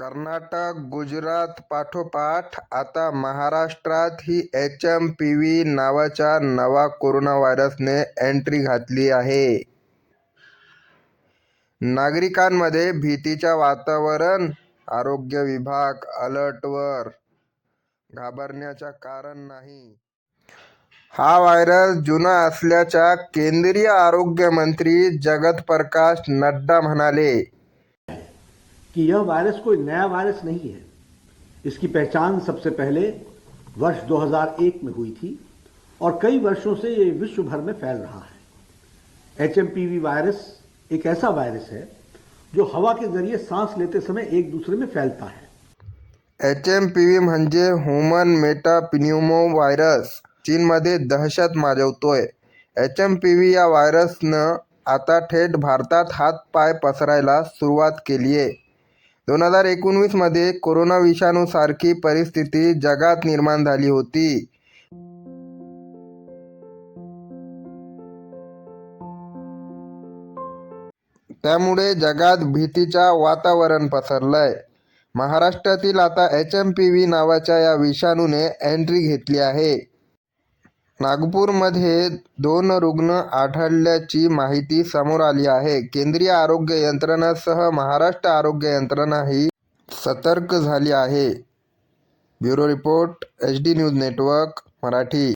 कर्नाटक गुजरात पाठोपाठ आता महाराष्ट्रातही एच एम पी व्ही नावाच्या नवा कोरोना व्हायरसने एंट्री घातली आहे. नागरिकांमध्ये भीतीच्या वातावरण आरोग्य विभाग अलर्टवर घाबरण्याचा कारण नाही. हा व्हायरस जुना असल्याच्या केंद्रीय आरोग्य मंत्री जगत प्रकाश नड्डा म्हणाले. कि यह वायरस कोई नया वायरस नहीं है। इसकी पहचान सबसे पहले वर्ष 2001 में हुई थी और कई वर्षों से ये विश्व भर में फैल रहा है। एचएमपीवी वायरस एक ऐसा वायरस है जो हवा के ज़रिए सांस लेते समय एक दूसरे में फैलता है। H M P V human metapneumovirus चीनमध्ये दहशत माजवतोय. एच एम पी व्ही या व्हायरसनं आता थेट भारतात हातपाय पसरायला सुरुवात केली आहे दोन हजार एकोणवीसमध्ये कोरोना विषाणूसारखी परिस्थिती जगात निर्माण झाली होती. त्यामुळे जगात भीतीचा वातावरण पसरलंय. महाराष्ट्रातील आता एच एम पी व्ही नावाच्या या विषाणूने एंट्री घेतली आहे. नागपूरमध्ये दोन रुग्ण आढळल्याची माहिती समोर आली आहे. केंद्रीय आरोग्य यंत्रणासह महाराष्ट्र आरोग्य यंत्रणाही सतर्क झाली आहे. Bureau report H D news network Marathi.